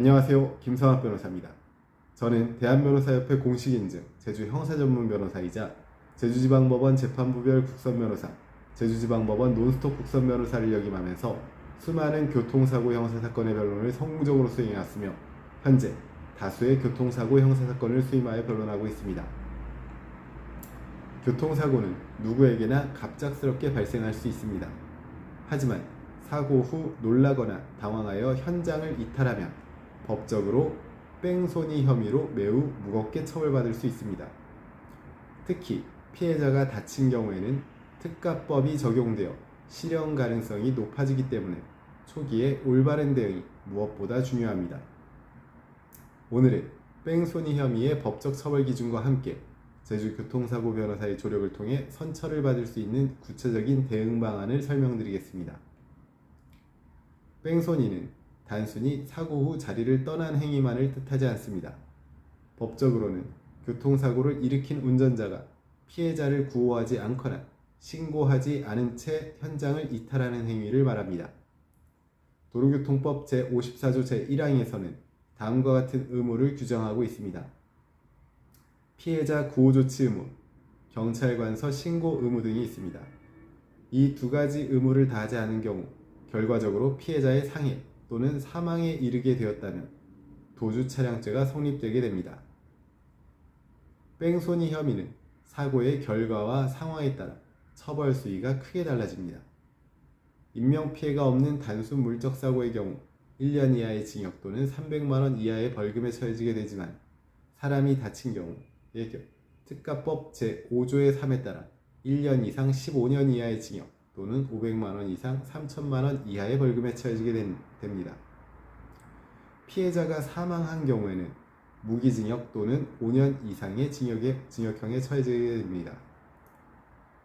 안녕하세요. 김성학 변호사입니다. 저는 대한변호사협회 공식 인증 제주 형사전문 변호사이자 제주지방법원 재판부별 국선 변호사, 제주지방법원 논스톱 국선 변호사를 역임하면서 수많은 교통사고 형사사건의 변론을 성공적으로 수행해왔으며 현재 다수의 교통사고 형사사건을 수임하여 변론하고 있습니다. 교통사고는 누구에게나 갑작스럽게 발생할 수 있습니다. 하지만 사고 후 놀라거나 당황하여 현장을 이탈하면 법적으로 뺑소니 혐의로 매우 무겁게 처벌받을 수 있습니다. 특히 피해자가 다친 경우에는 특가법이 적용되어 실형 가능성이 높아지기 때문에 초기에 올바른 대응이 무엇보다 중요합니다. 오늘은 뺑소니 혐의의 법적 처벌 기준과 함께 제주교통사고 변호사의 조력을 통해 선처를 받을 수 있는 구체적인 대응 방안을 설명드리겠습니다. 뺑소니는 단순히 사고 후 자리를 떠난 행위만을 뜻하지 않습니다. 법적으로는 교통사고를 일으킨 운전자가 피해자를 구호하지 않거나 신고하지 않은 채 현장을 이탈하는 행위를 말합니다. 도로교통법 제54조 제1항에서는 다음과 같은 의무를 규정하고 있습니다. 피해자 구호조치 의무, 경찰관서 신고 의무 등이 있습니다. 이 두 가지 의무를 다하지 않은 경우 결과적으로 피해자의 상해 또는 사망에 이르게 되었다면 도주 차량죄가 성립되게 됩니다. 뺑소니 혐의는 사고의 결과와 상황에 따라 처벌 수위가 크게 달라집니다. 인명피해가 없는 단순 물적 사고의 경우 1년 이하의 징역 또는 300만 원 이하의 벌금에 처해지게 되지만 사람이 다친 경우의 경우 특가법 제5조의 3에 따라 1년 이상 15년 이하의 징역 또는 500만 원 이상 3천만 원 이하의 벌금에 처해지게 된- 됩니다. 피해자가 사망한 경우에는 무기징역 또는 5년 이상의 징역에, 징역형에 처해지게 됩니다.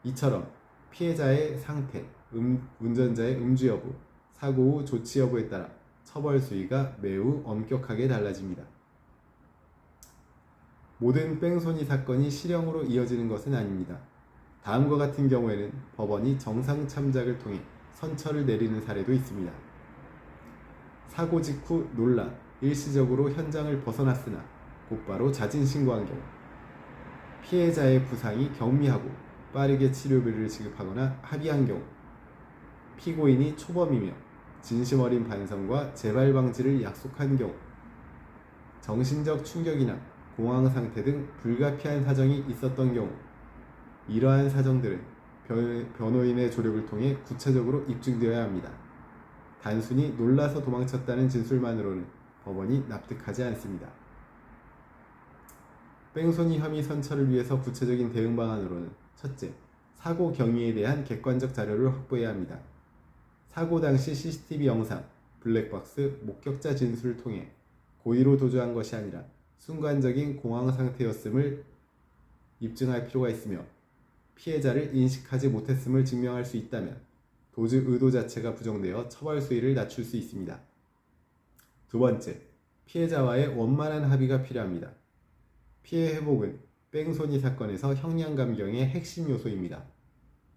이처럼 피해자의 상태, 음- 운전자의 음주 여부, 사고 후 조치 여부에 따라 처벌 수위가 매우 엄격하게 달라집니다. 모든 뺑소니 사건이 실형으로 이어지는 것은 아닙니다. 다음과 같은 경우에는 법원이 정상 참작을 통해 선처를 내리는 사례도 있습니다. 사고 직후 논란, 일시적으로 현장을 벗어났으나 곧바로 자진 신고한 경우, 피해자의 부상이 경미하고 빠르게 치료비를 지급하거나 합의한 경우, 피고인이 초범이며 진심 어린 반성과 재발 방지를 약속한 경우, 정신적 충격이나 공황 상태 등 불가피한 사정이 있었던 경우, 이러한 사정들은 변- 변호인의 조력을 통해 구체적으로 입증되어야 합니다. 단순히 놀라서 도망쳤다는 진술만으로는 법원이 납득하지 않습니다. 뺑소니 혐의 선처를 위해서 구체적인 대응 방안으로는 첫째, 사고 경위에 대한 객관적 자료를 확보해야 합니다. 사고 당시 CCTV 영상, 블랙박스, 목격자 진술을 통해 고의로 도주한 것이 아니라 순간적인 공황 상태였음을 입증할 필요가 있으며 피해자를 인식하지 못했음을 증명할 수 있다면 도주 의도 자체가 부정되어 처벌 수위를 낮출 수 있습니다. 두 번째, 피해자와의 원만한 합의가 필요합니다. 피해 회복은 뺑소니 사건에서 형량 감경의 핵심 요소입니다.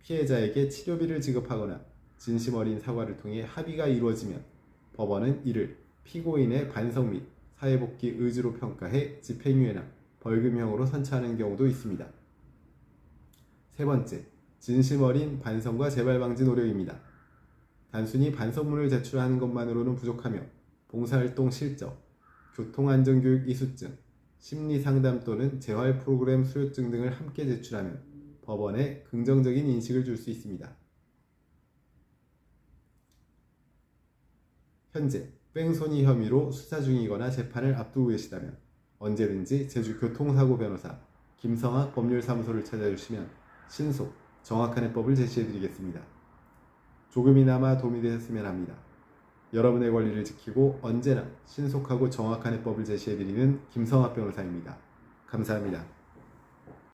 피해자에게 치료비를 지급하거나 진심 어린 사과를 통해 합의가 이루어지면 법원은 이를 피고인의 반성 및 사회복귀 의지로 평가해 집행유예나 벌금형으로 선처하는 경우도 있습니다. 세 번째, 진심 어린 반성과 재발 방지 노력입니다. 단순히 반성문을 제출하는 것만으로는 부족하며 봉사활동 실적, 교통안전교육 이수증, 심리상담 또는 재활 프로그램 수료증 등을 함께 제출하면 법원에 긍정적인 인식을 줄 수 있습니다. 현재 뺑소니 혐의로 수사 중이거나 재판을 앞두고 계시다면 언제든지 제주 교통사고 변호사 김성학 법률사무소를 찾아주시면 신속, 정확한 해법을 제시해드리겠습니다. 조금이나마 도움이 되셨으면 합니다. 여러분의 권리를 지키고 언제나 신속하고 정확한 해법을 제시해드리는 김성학 변호사입니다. 감사합니다.